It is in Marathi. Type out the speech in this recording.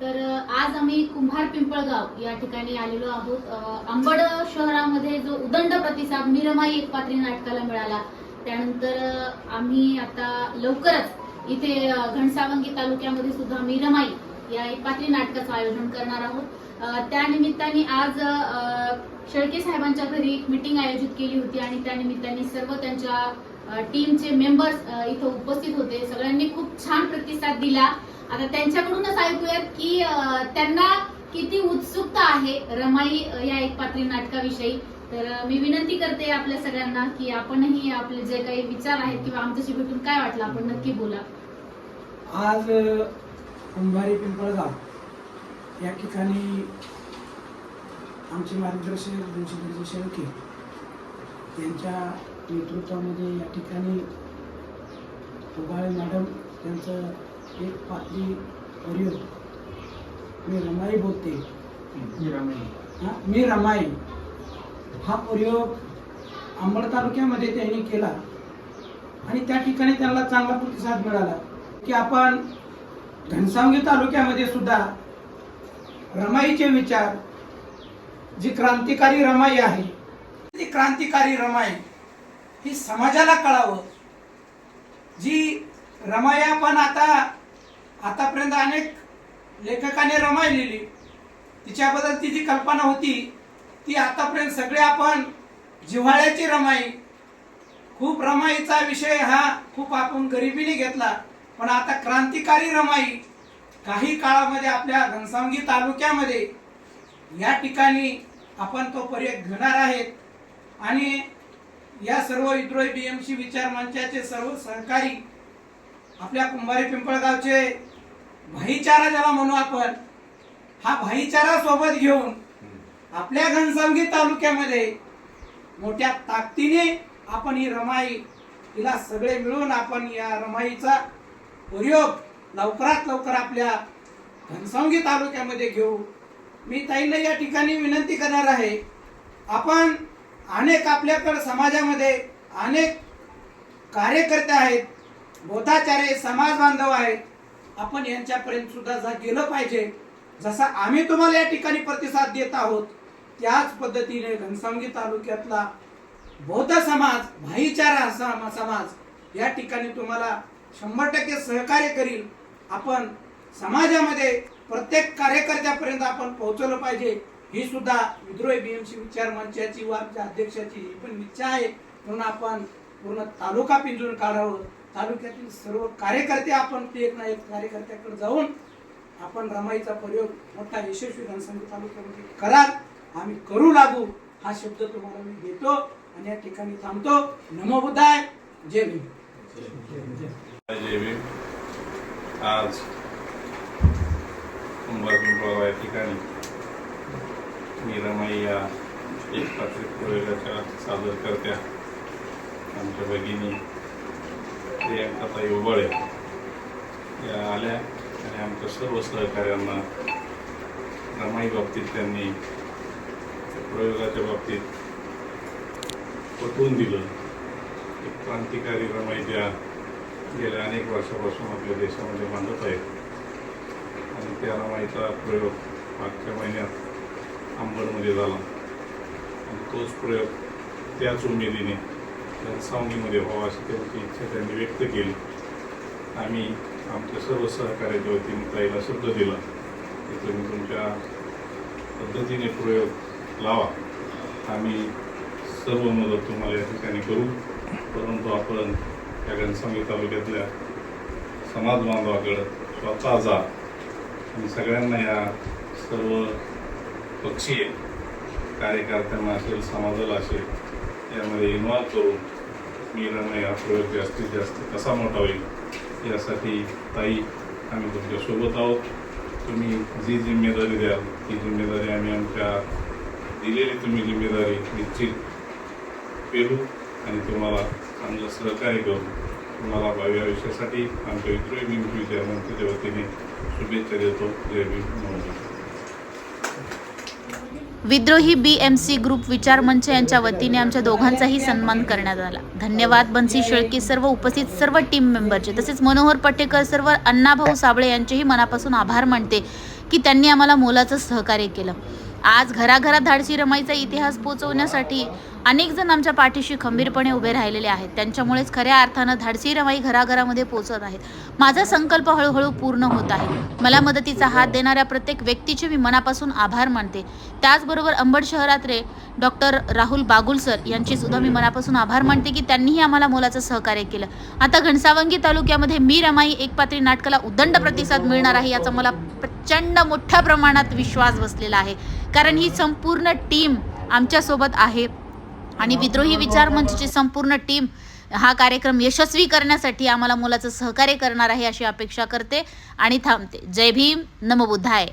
तर आज आम्ही कुंभार पिंपळगाव या ठिकाणी आलेलो आहोत. अंबड शहरामध्ये जो उदंड प्रतिसाद निरमाई एक पात्री नाटकाला मिळाला. त्यानंतर आम्ही आता लवकरच इथे घणसावंगी घनसावंगी तालुक्यामध्ये सुद्धा मीरमाई या एक पात्री नाटकाचं आयोजन करणार आहोत. त्यानिमित्ताने आज शेळके साहेबांच्या घरी एक मिटिंग आयोजित केली होती आणि त्या निमित्ताने सर्व त्यांच्या टीमचे मेंबर्स इथं उपस्थित होते. सगळ्यांनी खूप छान प्रतिसाद दिला. आता त्यांच्याकडूनच ऐकूयात की त्यांना किती उत्सुकता आहे रमाई या एक पात्री नाटकाविषयी. तर मी विनंती करते आपल्या सगळ्यांना की आपणही आपले जे काही विचार आहेत किंवा आमच्याशी भेटून काय वाटलं आपण नक्की बोला. आज कुंभारी पिंपळगाव या ठिकाणी आमचे मार्गदर्शक यांच्या नेतृत्वामध्ये या ठिकाणी उबाळे मॅडम यांचं एक पातळी परियोग मी रमाई बोलते. हा, मी रमाई. हा प्रयोग अंबड तालुक्यामध्ये त्यांनी केला. आणि त्या ठिकाणी त्यांना चांगला प्रतिसाद मिळाला. की आपण घनसावंगी तालुक्यामध्ये सुद्धा रमाईचे विचार जी क्रांतिकारी रमाई आहे ती क्रांतिकारी रमाई ती समाजाला कळावं. जी रमाया पण आता आतापर्यंत अनेक लेखकाने रमाई लिहिली तिच्याबद्दल ती जी कल्पना होती ती आतापर्यंत सगळे आपण जिव्हाळ्याची रमाई खूप रमाईचा विषय हा खूप आपण गरिबीने घेतला पण आता क्रांतिकारी रमाई काही काळामध्ये आपल्या घनसावंगी तालुक्यामध्ये या ठिकाणी आपण तो पर्याय घेणार आहेत. आणि या सर्व विद्रोही बीएमसी विचार मंचाचे सर्व सहकारी आपल्या कुंभारी पिंपळगावचे भाईचारा ज्याला म्हणू आपण हा भाईचारा सोबत घेऊन आपल्या घनसावंगी तालुक्यामध्ये मोठ्या ताकदीने आपण ही रमाई हिला सगळे मिळून आपण या रमाईचा प्रयोग लवकरात लवकर आपल्या घनसावंगी तालुक्यामध्ये घेऊ. मी ताईला या ठिकाणी विनंती करणार आहे आपण अनेक आपल्याकडे समाजामध्ये अनेक कार्यकर्ते आहेत बोधाचार्य समाज बांधव आहेत. आपण यांच्यापर्यंत सुद्धा जा गेलं पाहिजे जसा आम्ही तुम्हाला या ठिकाणी प्रतिसाद देत आहोत त्याच पद्धतीने घनसावंगी तालुक्यातला बौद्ध समाज भाईचारा सम- समाज या ठिकाणी तुम्हाला शंभर टक्के सहकार्य करील. आपण समाजामध्ये प्रत्येक कार्यकर्त्यापर्यंत आपण पोहोचवलं पाहिजे. ही सुद्धा विद्रोही बीएमसी विचार मंचाची व आमच्या अध्यक्षाची ही पण इच्छा आहे. म्हणून आपण पूर्ण तालुका पिंजून काढावं. तालुक्यातील सर्व कार्यकर्ते आपण ते एक ना एक कार्यकर्त्याकडे जाऊन आपण रमाईचा प्रयोग मोठा यशस्वी घनसंघ तालुक्यामध्ये कराल. आम्ही करू लागू. हा शब्द तुम्हाला मी देतो आणि या ठिकाणी थांबतो. नमो बुद्धाय. जय भीम. आज या ठिकाणी मीरामाई या एक पात्रिक प्रयोगाच्या सादर करत्या. आमच्या भगिनी प्रियांकाताई उबळे या आल्या आणि आमच्या सर्व सहकाऱ्यांना रमाई बाबतीत त्यांनी त्या प्रयोगाच्या बाबतीत पटवून दिलं. एक क्रांतिकारी रमाई ज्या गेल्या अनेक वर्षापासून आपल्या देशामध्ये बांधत आहेत. आणि त्या रमाईचा प्रयोग मागच्या महिन्यात अंबडमध्ये झाला. तोच प्रयोग त्याच उमेदीने सावंगीमध्ये व्हावा अशी त्यांची इच्छा त्यांनी व्यक्त केली. आम्ही आमच्या सर्व सहकार्याच्या वतीने ताईला शब्द दिला. की तुम्ही तुमच्या पद्धतीने प्रयोग लावा. आम्ही सर्व मदत तुम्हाला या ठिकाणी करू. परंतु आपण या घनसावंगी तालुक्यातल्या समाज बांधवाकडं स्वतः जा. आणि सगळ्यांना या सर्व पक्षीय कार्यकर्त्यांना असेल समाजाला असेल यामध्ये इन्व्हॉल्व्ह करून मीरांना या प्रयोग जास्तीत जास्त कसा मोठा होईल यासाठी ताई आम्ही तुमच्यासोबत आहोत. तुम्ही जी जिम्मेदारी द्याल ती जिम्मेदारी आम्ही आमच्या दिलेली तुम्ही जिम्मेदारी निश्चित पेरू आणि तुम्हाला चांगलं सहकार्य करू. तुम्हाला भावी आयुष्यासाठी आमच्या विद्रोही भीम विचार वतीने शुभेच्छा देतो. जय भीम. नमस्कार. विद्रोही बी एम सी ग्रुप विचार मंच यांच्या वतीने आमच्या दोघांचाही सन्मान करण्यात आला. धन्यवाद बन्सी शेळके सर्व उपस्थित सर्व टीम मेंबरचे तसेच मनोहर पटेकर सर्व अण्णाभाऊ साबळे यांचेही मनापासून आभार मानते की त्यांनी आम्हाला मोलाचं सहकार्य केलं. आज घराघरात धाडसी रमाईचा इतिहास पोचवण्यासाठी अनेक जण आमच्या पाठीशी खंबीरपणे उभे राहिलेले आहेत. त्यांच्यामुळेच खऱ्या अर्थानं धाडसी रमाई घराघरामध्ये पोचत आहेत. माझा संकल्प हळूहळू पूर्ण होत आहे. मला मदतीचा हात देणाऱ्या प्रत्येक व्यक्तीचे मी मनापासून आभार मानते. त्याचबरोबर अंबड शहरातले डॉक्टर राहुल बागुल सर यांची सुद्धा मी मनापासून आभार मानते की त्यांनीही आम्हाला मोलाचं सहकार्य केलं. आता घनसावंगी तालुक्यामध्ये मी रमाई एक पात्री नाटकाला उदंड प्रतिसाद मिळणार आहे याचा मला प्रचंड मोठ्या प्रमाणात विश्वास बसलेला आहे. कारण ही संपूर्ण टीम आमच्यासोबत आहे. आणि विद्रोही विचार मंचची संपूर्ण टीम हा कार्यक्रम यशस्वी करण्यासाठी आम्हाला मुलाचं सहकार्य करणार आहे अशी अपेक्षा करते आणि थांबते. जय भीम नमबुद्धाय